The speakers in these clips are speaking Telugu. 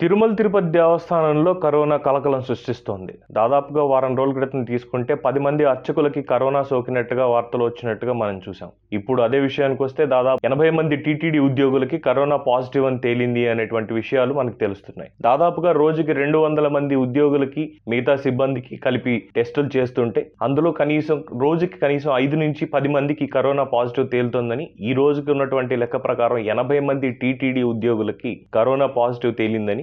తిరుమల తిరుపతి దేవస్థానంలో కరోనా కలకలం సృష్టిస్తోంది. దాదాపుగా వారం రోజుల క్రితం తీసుకుంటే పది మంది అర్చకులకి కరోనా సోకినట్టుగా వార్తలు వచ్చినట్టుగా మనం చూసాం ఇప్పుడు అదే విషయానికి వస్తే దాదాపు ఎనభై మంది టీటీడీ ఉద్యోగులకి కరోనా పాజిటివ్ అని తేలింది అనేటువంటి విషయాలు మనకు తెలుస్తున్నాయి. దాదాపుగా రోజుకి రెండు వందల మంది ఉద్యోగులకి మిగతా సిబ్బందికి కలిపి టెస్టులు చేస్తుంటే అందులో కనీసం రోజుకి కనీసం ఐదు నుంచి పది మందికి కరోనా పాజిటివ్ తేలుతోందని ఈ రోజుకి ఉన్నటువంటి లెక్క ప్రకారం ఎనభై మంది టీటీడీ ఉద్యోగులకి కరోనా పాజిటివ్ తేలిందని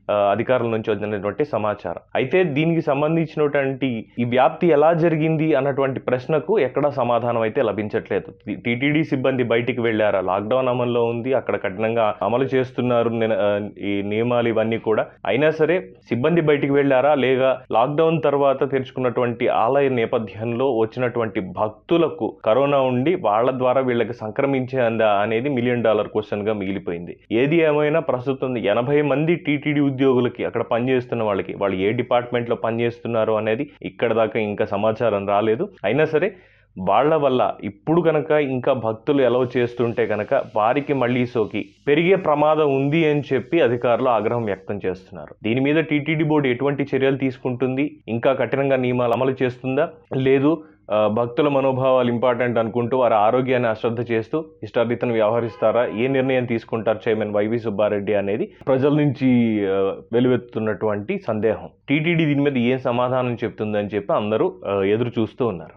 అధికారుల నుంచి వచ్చినటువంటి సమాచారం. అయితే దీనికి సంబంధించినటువంటి ఈ వ్యాప్తి ఎలా జరిగింది అన్నటువంటి ప్రశ్నకు ఎక్కడా సమాధానం అయితే లభించట్లేదు. టీటీడీ సిబ్బంది బయటికి వెళ్ళారా? లాక్డౌన్ అమల్లో ఉంది అక్కడ కఠినంగా అమలు చేస్తున్నారు ఈ నియమాలు ఇవన్నీ కూడా. అయినా సరే సిబ్బంది బయటికి వెళ్ళారా? లేక లాక్డౌన్ తర్వాత తెరుచుకున్నటువంటి ఆలయ నేపథ్యంలో వచ్చినటువంటి భక్తులకు కరోనా ఉండి వాళ్ళ ద్వారా వీళ్ళకి సంక్రమించేందా అనేది మిలియన్ డాలర్ క్వశ్చన్గా మిగిలిపోయింది. ఏది ఏమైనా ప్రస్తుతం ఎనభై మంది టీటీడీ ఉద్యోగులకి అక్కడ పనిచేస్తున్న వాళ్ళకి వాళ్ళు ఏ డిపార్ట్మెంట్లో పనిచేస్తున్నారు అనేది ఇక్కడ దాకా ఇంకా సమాచారం రాలేదు. అయినా సరే వాళ్ళ వల్ల ఇప్పుడు కనుక ఇంకా భక్తులు ఎలవ్ చేస్తుంటే కనుక వారికి మళ్ళీ సోకి పెరిగే ప్రమాదం ఉంది అని చెప్పి అధికారులు ఆగ్రహం వ్యక్తం చేస్తున్నారు. దీని మీద టీటీడీ బోర్డు ఎటువంటి చర్యలు తీసుకుంటుంది? ఇంకా కఠినంగా నియమాలు అమలు చేస్తుందా? లేదు భక్తుల మనోభావాలు ఇంపార్టెంట్ అనుకుంటూ వారి ఆరోగ్యాన్ని అశ్రద్ధ చేస్తూ ఇష్టారీతను వ్యవహరిస్తారా? ఏ నిర్ణయం తీసుకుంటారు చైర్మన్ వైవి సుబ్బారెడ్డి అనేది? ప్రజల నుంచి వెలువెత్తుతున్నటువంటి సందేహం. టీటీడీ దీని మీద ఏం సమాధానం చెప్తుందని చెప్పి అందరూ ఎదురు చూస్తూ ఉన్నారు.